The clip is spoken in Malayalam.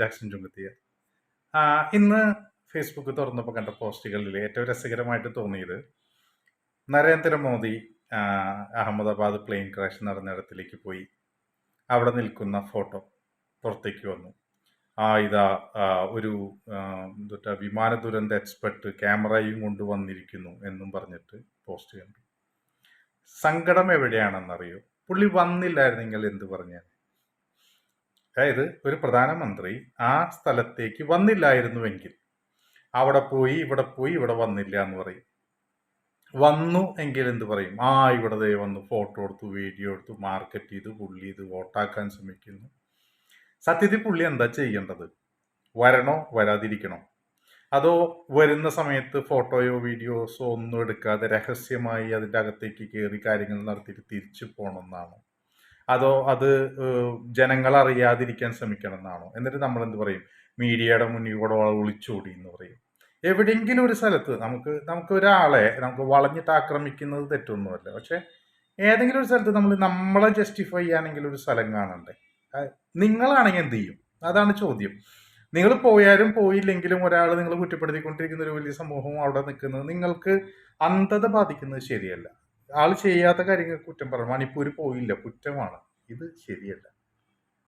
ജാക്സൺ ചുങ്കത്തിയ. ഇന്ന് ഫേസ്ബുക്ക് തുറന്നപ്പോൾ കണ്ട പോസ്റ്റുകളിൽ ഏറ്റവും രസകരമായിട്ട് തോന്നിയത് നരേന്ദ്രമോദി അഹമ്മദാബാദ് പ്ലെയിൻ ക്രാഷ് നടന്നിടത്തിലേക്ക് പോയി. അവിടെ നിൽക്കുന്ന ഫോട്ടോ പുറത്തേക്ക് വന്നു. ആ ഇതാ ഒരു എന്താ വിമാന ദുരന്ത എക്സ്പെർട്ട് ക്യാമറയും കൊണ്ടുവന്നിരിക്കുന്നു എന്നും പറഞ്ഞിട്ട് പോസ്റ്റ് കണ്ടു. സങ്കടം എവിടെയാണെന്നറിയോ? പുള്ളി വന്നില്ലായിരുന്നെങ്കിൽ എന്ത് പറഞ്ഞാൽ അതായത് ഒരു പ്രധാനമന്ത്രി ആ സ്ഥലത്തേക്ക് വന്നില്ലായിരുന്നുവെങ്കിൽ അവിടെ പോയി ഇവിടെ പോയി ഇവിടെ വന്നില്ല എന്ന് പറയും. വന്നു എങ്കിൽ എന്ത് പറയും? ആ ഇവിടെ ദേ വന്നു ഫോട്ടോ എടുത്തു വീഡിയോ എടുത്തു മാർക്കറ്റ് ചെയ്ത് പുള്ളി ഇത് വോട്ടാക്കാൻ ശ്രമിക്കുന്നു. സത്യത്തിൽ പുള്ളി എന്താ ചെയ്യേണ്ടത്? വരണോ വരാതിരിക്കണോ? അതോ വരുന്ന സമയത്ത് ഫോട്ടോയോ വീഡിയോസോ ഒന്നും എടുക്കാതെ രഹസ്യമായി അതിന്റെ അകത്തേക്ക് കയറി കാര്യങ്ങൾ നടത്തിയിട്ട് തിരിച്ചു പോകണമെന്നാണോ? അതോ അത് ജനങ്ങൾ അറിയാതിരിക്കാൻ ശ്രമിക്കണം എന്നാണോ എന്നിട്ട് നമ്മൾ എന്ത് പറയും? മീഡിയയുടെ മുന്നിൽ കൂടെ ഒളിച്ചോടി എന്ന് പറയും. എവിടെയെങ്കിലും ഒരു സ്ഥലത്ത് നമുക്ക് നമുക്ക് ഒരാളെ നമുക്ക് വളഞ്ഞിട്ട് ആക്രമിക്കുന്നത് തെറ്റൊന്നുമല്ല. പക്ഷെ ഏതെങ്കിലും ഒരു സ്ഥലത്ത് നമ്മൾ നമ്മളെ ജസ്റ്റിഫൈ ചെയ്യാനെങ്കിലും ഒരു സ്ഥലം കാണണ്ടേ? നിങ്ങളാണെങ്കിൽ എന്ത് ചെയ്യും? അതാണ് ചോദ്യം. നിങ്ങൾ പോയാലും പോയില്ലെങ്കിലും ഒരാൾ നിങ്ങൾ കുറ്റപ്പെടുത്തിക്കൊണ്ടിരിക്കുന്ന ഒരു വലിയ സമൂഹം അവിടെ നിൽക്കുന്നത് നിങ്ങൾക്ക് അന്ധത ബാധിക്കുന്നത് ശരിയല്ല. ആൾ ചെയ്യാത്ത കാര്യങ്ങൾ കുറ്റം പറഞ്ഞു മണിപ്പൂർ പോയില്ല. കുറ്റമാണ്. ഇത് ശരിയല്ല.